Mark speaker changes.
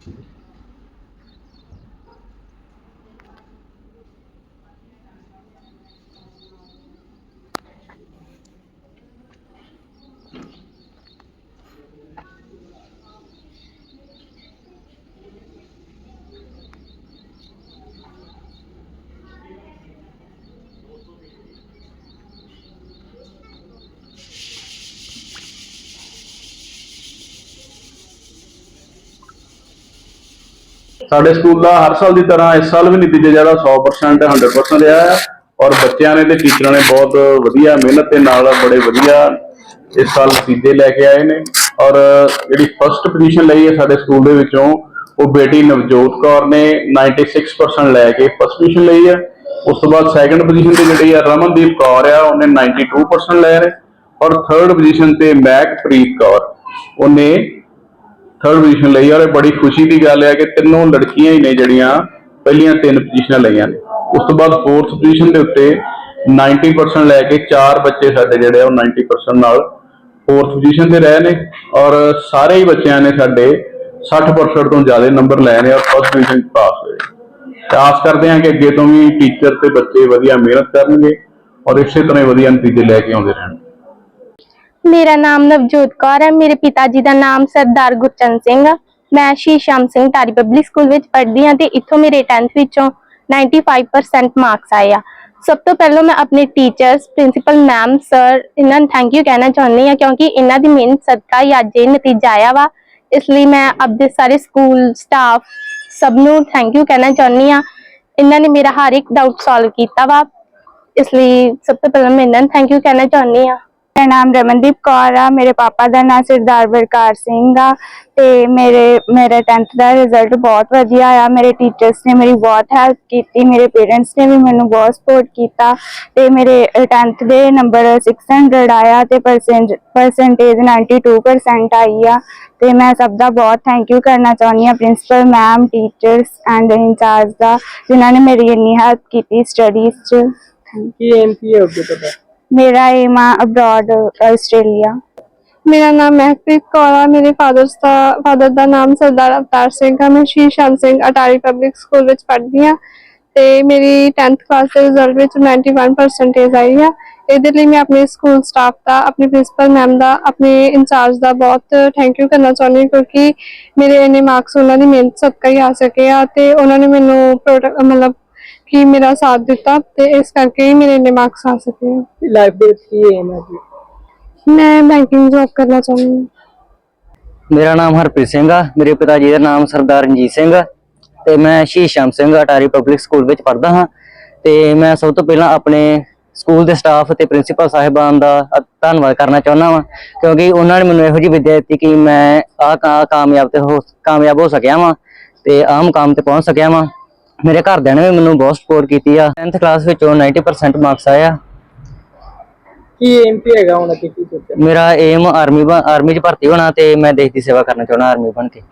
Speaker 1: Thank you. ਸਾਡੇ school ਦਾ ਹਰ ਸਾਲ ਦੀ ਤਰ੍ਹਾਂ ਇਸ ਸਾਲ ਵੀ ਨਤੀਜੇ ਜਿਹੜਾ 100% 100% ਰਿਹਾ ਹੈ ਔਰ ਬੱਚਿਆਂ ਨੇ ਤੇ ਟੀਚਰਾਂ ਨੇ ਬਹੁਤ ਵਧੀਆ ਮਿਹਨਤ ਦੇ ਨਾਲ ਬੜੇ ਵਧੀਆ ਇਸ ਸਾਲ ਨਤੀਜੇ ਲੈ ਕੇ ਆਏ ਨੇ ਔਰ ਜਿਹੜੀ ਫਰਸਟ ਪੋਜੀਸ਼ਨ ਲਈ ਹੈ ਸਾਡੇ ਸਕੂਲ ਦੇ ਵਿੱਚੋਂ, ਉਹ ਬੇਟੀ ਨਵਜੋਤ ਕੌਰ ਨੇ 96% ਲੈ ਕੇ ਫਸਟ ਪੋਜੀਸ਼ਨ ਲਈ ਹੈ। ਉਸ ਤੋਂ ਬਾਅਦ ਸੈਕੰਡ ਪੋਜੀਸ਼ਨ ਤੇ ਜਿਹੜੀ ਹੈ ਰਮਨਦੀਪ ਕੌਰ ਆ, ਉਹਨੇ 92% ਲੈ ਰਹੇ ਔਰ ਥਰਡ ਪੋਜੀਸ਼ਨ ਤੇ ਮੈਕਪ੍ਰੀਤ ਕੌਰ, ਉਹਨੇ ਥਰਡ ਪੋਜੀਸ਼ਨ ਲਈ ਔਰ ਇਹ ਬੜੀ ਖੁਸ਼ੀ ਦੀ ਗੱਲ ਹੈ ਕਿ ਤਿੰਨੋਂ ਲੜਕੀਆਂ ਹੀ ਨੇ ਜਿਹੜੀਆਂ ਪਹਿਲੀਆਂ ਤਿੰਨ ਪੋਜੀਸ਼ਨਾਂ ਲਈਆਂ ਨੇ। ਉਸ ਤੋਂ ਬਾਅਦ ਫੋਰਥ ਪੋਜੀਸ਼ਨ ਦੇ ਉੱਤੇ 90% ਲੈ ਕੇ ਚਾਰ ਬੱਚੇ ਸਾਡੇ ਜਿਹੜੇ ਆ ਉਹ 90% ਨਾਲ ਫੋਰਥ ਪੋਜੀਸ਼ਨ ਤੇ ਰਹੇ ਨੇ ਔਰ ਸਾਰੇ ਹੀ ਬੱਚਿਆਂ ਨੇ ਸਾਡੇ 60% ਤੋਂ ਜ਼ਿਆਦਾ ਨੰਬਰ ਲਏ ਨੇ ਔਰ ਫਸਟ ਪੋਜੀਸ਼ਨ ਪਾਸ ਹੋਏ ਤੇ ਆਸ ਕਰਦੇ ਹਾਂ ਕਿ ਅੱਗੇ ਤੋਂ ਵੀ ਟੀਚਰ ਤੇ ਬੱਚੇ ਵਧੀਆ ਮਿਹਨਤ ਕਰਨਗੇ ਔਰ ਇਸੇ ਤਰ੍ਹਾਂ ਹੀ ਵਧੀਆ ਨਤੀਜੇ ਲੈ ਕੇ ਆਉਂਦੇ ਰਹਿਣਗੇ।
Speaker 2: ਮੇਰਾ ਨਾਮ ਨਵਜੋਤ ਕੌਰ ਹੈ, ਮੇਰੇ ਪਿਤਾ ਜੀ ਦਾ ਨਾਮ ਸਰਦਾਰ ਗੁਰਚੰਦ ਸਿੰਘ ਆ। ਮੈਂ ਸ਼੍ਰੀ ਸ਼ਾਮ ਸਿੰਘ ਟਾਰੀ ਪਬਲਿਕ ਸਕੂਲ ਵਿੱਚ ਪੜ੍ਹਦੀ ਹਾਂ ਤੇ ਇੱਥੋਂ ਮੇਰੇ 10th ਵਿੱਚੋਂ 95% ਮਾਰਕਸ ਆਏ ਆ। ਸਭ ਤੋਂ ਪਹਿਲਾਂ ਮੈਂ ਆਪਣੇ ਟੀਚਰਸ ਪ੍ਰਿੰਸੀਪਲ ਮੈਮ ਸਰ ਇਹਨਾਂ ਨੂੰ ਥੈਂਕ ਯੂ ਕਹਿਣਾ ਚਾਹੁੰਦੀ ਹਾਂ ਕਿਉਂਕਿ ਇਹਨਾਂ ਦੀ ਮਿਹਨਤ, ਸਦਕਾ ਹੀ ਅੱਜ ਇਹ ਨਤੀਜਾ ਆਇਆ ਵਾ। ਇਸ ਲਈ ਮੈਂ ਆਪਦੇ ਸਾਰੇ ਸਕੂਲ ਸਟਾਫ ਸਭ ਨੂੰ ਥੈਂਕ ਯੂ ਕਹਿਣਾ ਚਾਹੁੰਦੀ ਹਾਂ। ਇਹਨਾਂ ਨੇ ਮੇਰਾ ਹਰ ਇੱਕ ਡਾਊਟ ਸੋਲਵ ਕੀਤਾ ਵਾ। ਇਸ ਲਈ ਸਭ ਤੋਂ ਪਹਿਲਾਂ ਮੈਂ ਇਹਨਾਂ ਨੂੰ ਥੈਂਕ ਯੂ ਕਹਿਣਾ ਚਾਹੁੰਦੀ ਹਾਂ।
Speaker 3: ਮੇਰਾ ਨਾਮ ਰਮਨਦੀਪ ਕੌਰ ਆ, ਮੇਰੇ ਪਾਪਾ ਦਾ ਨਾਮ ਸਰਦਾਰ ਬਰਕਾਰ ਸਿੰਘ ਆ ਤੇ ਮੇਰੇ ਮੇਰੇ 10th ਦਾ ਰਿਜ਼ਲਟ ਬਹੁਤ ਵਧੀਆ ਆ ਮੇਰੇ ਟੀਚਰਸ ਨੇ ਮੇਰੀ ਬਹੁਤ ਹੈਲਪ ਕੀਤੀ, ਮੇਰੇ ਪੇਰੈਂਟਸ ਨੇ ਵੀ ਮੈਨੂੰ ਬਹੁਤ ਸਪੋਰਟ ਕੀਤਾ ਤੇ ਮੇਰੇ 10th ਦੇ ਨੰਬਰ 600 ਆਇਆ ਤੇ ਪਰਸੈਂਟ ਪਰਸੈਂਟੇਜ 92% ਆਈ ਆ ਤੇ ਮੈਂ ਸਭ ਦਾ ਬਹੁਤ ਥੈਂਕ ਯੂ ਕਰਨਾ ਚਾਹੁੰਦੀ ਹਾਂ principal ma'am teachers and incharge ਦਾ ਜਿਨ੍ਹਾਂ ਨੇ ਮੇਰੀ ਇੰਨੀ ਹੈਲਪ ਕੀਤੀ ਸਟੱਡੀਜ਼ 'ਚ।
Speaker 4: ਕੀ ਏਮ ਕੀ ਹੈ ਅੱਗੇ ਤੁਹਾਡਾ?
Speaker 3: ਮੇਰਾ ਏਮ ਆ ਅਬਰੋਡ ਆਸਟ੍ਰੇਲੀਆ।
Speaker 2: ਮੇਰਾ ਨਾਮ ਮਹਿਕਪ੍ਰੀਤ ਕੌਰ ਆ, ਮੇਰੇ ਫਾਦਰ ਦਾ ਫਾਦਰ ਦਾ ਨਾਮ ਸਰਦਾਰ ਅਵਤਾਰ ਸਿੰਘ ਆ, ਮੈਂ ਸ਼੍ਰੀ ਸ਼ਾਮ ਸਿੰਘ ਅਟਾਰੀ ਪਬਲਿਕ ਸਕੂਲ ਵਿੱਚ ਪੜ੍ਹਦੀ ਆ। ਤੇ ਮੇਰੀ 10th ਕਲਾਸ ਦੇ ਰਿਜ਼ਲਟ ਵਿੱਚ 91% ਆਈ ਆ। ਇਹਦੇ ਲਈ ਮੈਂ ਆਪਣੇ ਸਕੂਲ ਸਟਾਫ ਦਾ, ਆਪਣੇ ਪ੍ਰਿੰਸੀਪਲ ਮੈਮ ਦਾ, ਆਪਣੇ ਇੰਚਾਰਜ ਦਾ ਬਹੁਤ ਥੈਂਕ ਯੂ ਕਰਨਾ ਚਾਹੁੰਦੀ ਹਾਂ, ਕਿਉਂਕਿ ਮੇਰੇ ਇੰਨੇ ਮਾਰਕਸ ਉਹਨਾਂ ਦੀ ਮਿਹਨਤ ਸਦਕਾ ਹੀ ਆ ਸਕੇ ਆ, ਤੇ ਉਹਨਾਂ ਨੇ ਮੈਨੂੰ ਮਤਲਬ ਕਿ ਮੇਰਾ ਸਾਥ ਦਿੱਤਾ ਤੇ ਇਸ ਕਰਕੇ ਹੀ ਮੇਰੇ ਇੰਨੇ ਮਾਰਕਸ ਆ ਸਕੇ।
Speaker 4: ਲਾਈਫ ਦੇ ਵਿੱਚ ਕੀ ਏਮ ਹੈ ਜੀ?
Speaker 2: ਮੈਂ ਬੈਂਕਿੰਗ ਜੌਬ ਕਰਨਾ ਚਾਹੁੰਦੀ ਹਾਂ।
Speaker 5: ਮੇਰਾ ਨਾਮ ਹਰਪ੍ਰੀਤ ਸਿੰਘ ਆ ਮੇਰੇ ਪਿਤਾ ਜੀ ਦਾ ਨਾਮ ਸਰਦਾਰ ਰਣਜੀਤ ਸਿੰਘ ਆ ਤੇ ਮੈਂ ਸ਼ਹੀਦ ਸ਼ਾਮ ਸਿੰਘ ਅਟਾਰੀ ਪਬਲਿਕ ਸਕੂਲ ਵਿੱਚ ਪੜ੍ਹਦਾ ਹਾਂ ਤੇ ਮੈਂ ਸਭ ਤੋਂ ਪਹਿਲਾਂ ਆਪਣੇ ਸਕੂਲ ਦੇ ਸਟਾਫ ਤੇ ਪ੍ਰਿੰਸੀਪਲ ਸਾਹਿਬਾਨ ਦਾ ਅ- ਧੰਨਵਾਦ ਕਰਨਾ ਚਾਹੁੰਦਾ ਵਾਂ ਕਿਉਂਕਿ ਉਹਨਾਂ ਨੇ ਮੈਨੂੰ ਇਹੋ ਜਿਹੀ ਵਿੱਦਿਆ ਦਿੱਤੀ ਕਿ ਮੈਂ ਆ ਕਾਮਯਾਬ ਤੇ ਹੋ ਕਾਮਯਾਬ ਹੋ ਸਕਿਆ ਵਾਂ ਤੇ ਆਹ ਮੁਕਾਮ ਤੇ ਪਹੁੰਚ ਸਕਿਆ ਵਾਂ। ਮੇਰੇ ਘਰਦਿਆਂ ਨੇ ਵੀ ਮੈਨੂੰ ਬਹੁਤ ਸਪੋਰਟ ਕੀਤੀ ਆ। 10th ਕਲਾਸ ਵਿੱਚੋਂ 90% ਮਾਰਕਸ ਆਇਆ
Speaker 4: ਕੀ ਏਮ ਕੀ ਹੈਗਾ ਹੁਣ ਅੱਗੇ ਕੀ ਸੋਚਿਆ?
Speaker 5: ਮੇਰਾ ਏਮ ਆਰਮੀ ਆਰਮੀ 'ਚ ਭਰਤੀ ਹੋਣਾ ਤੇ ਮੈਂ ਦੇਸ਼ ਦੀ ਸੇਵਾ ਕਰਨਾ ਚਾਹੁੰਦਾ ਆਰਮੀ ਬਣ ਕੇ।